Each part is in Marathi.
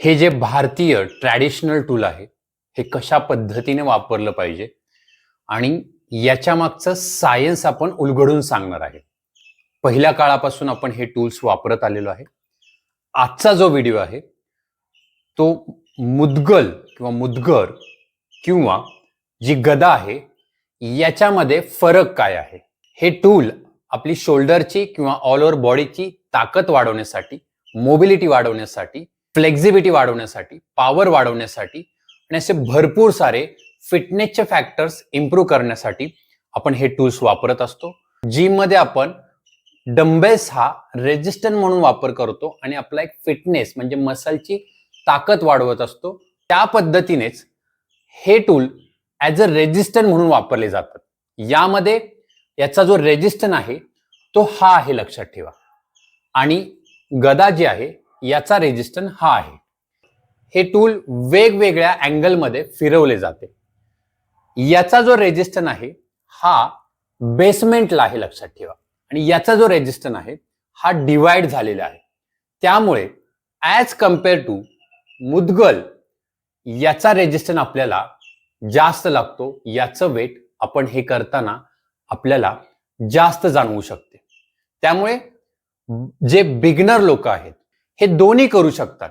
हे जे भारतीय ट्रॅडिशनल टूल आहे हे कशा पद्धतीने वापरलं पाहिजे? आणि याच्या मागचं सायन्स आपण उलगडून सांगणार आहे. पहिल्या काळापासून आपण हे टूल्स वापरत आलेलो आहे. आजचा जो व्हिडिओ आहे तो मुदगल किंवा मुदगर किंवा जी गदा आहे याच्यामध्ये फरक काय आहे? हे टूल आपली शोल्डरची किंवा ऑल ओव्हर बॉडीची ताकद वाढवण्यासाठी मोबिलिटी वाढवण्यासाठी फ्लेक्झिबिलिटी वाढवण्यासाठी पॉवर वाढवण्यासाठी आणि असे भरपूर सारे फिटनेसचे फॅक्टर्स इम्प्रूव्ह करण्यासाठी आपण हे टूल्स वापरत असतो. जिममध्ये आपण डंबेल्स हा रेजिस्टंट म्हणून वापर करतो आणि आपला एक फिटनेस म्हणजे मसलची ताकद वाढवत असतो. त्या पद्धतीनेच हे टूल ॲज अ रेजिस्टंट म्हणून वापरले जातात. यामध्ये याचा जो रेजिस्टन आहे तो हा आहे लक्षात ठेवा. आणि गदा जी आहे याचा रेजिस्टन हा आहे. हे टूल वेगवेगळ्या अँगलमध्ये फिरवले जाते. याचा जो रेजिस्टन आहे हा बेसमेंटला आहे लक्षात ठेवा. आणि याचा जो रेजिस्टन आहे हा डिवाइड झालेला आहे. त्यामुळे ॲज कंपेअर टू मुदगल याचा रेजिस्टन आपल्याला जास्त लागतो. याचं वेट आपण हे करताना आपल्याला जास्त जाणवू शकते. त्यामुळे जे बिगनर लोक आहेत हे दोन्ही करू शकतात.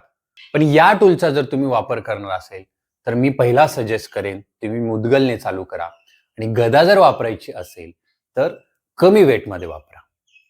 पण या टूलचा जर तुम्ही वापर करणार असेल तर मी पहिला सजेस्ट करेन तुम्ही मुदगलने चालू करा. आणि गदा जर वापरायची असेल तर कमी वेटमध्ये वापरा.